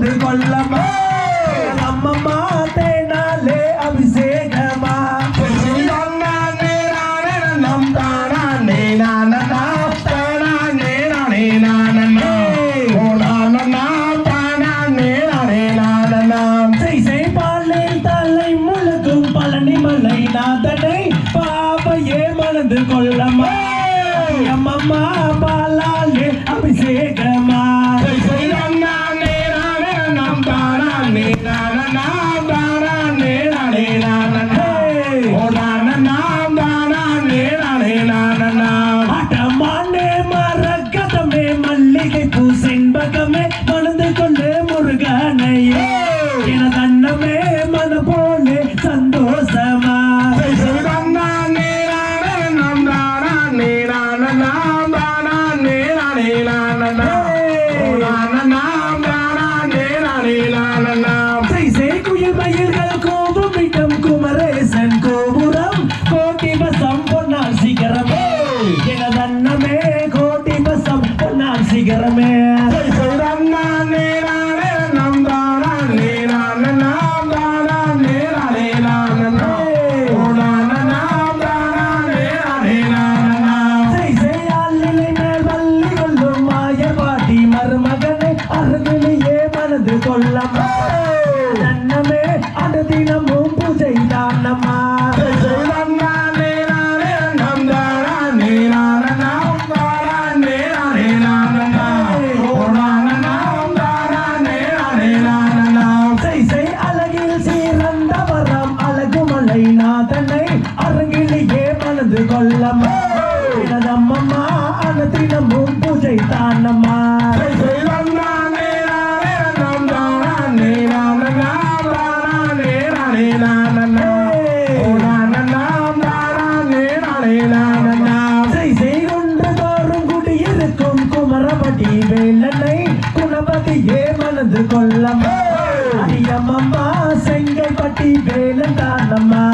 கலந்து கொள்ளமா நம்மம்மா தேனாலே அபிஷேகமா. பாவையே மணந்து கொள்ளமா. நம்மம்மா பாலாலே அபிஷேகமா. na na na. தானம்மா நன்னமே அந்த தினமும் பூஜை தானம்மா. அரங்கிலேயே மனது கொள்ளம்மா. அன்னத்தினமும் வேளாணண்ணா செய்கொன்று தோறும் குடியிருக்கும் குமரபடி வேலனை குணபதியே மணந்து கொள்ளம்மா ஐயம்மம்மா செங்கல்பட்டி வேலன் தானம்மா.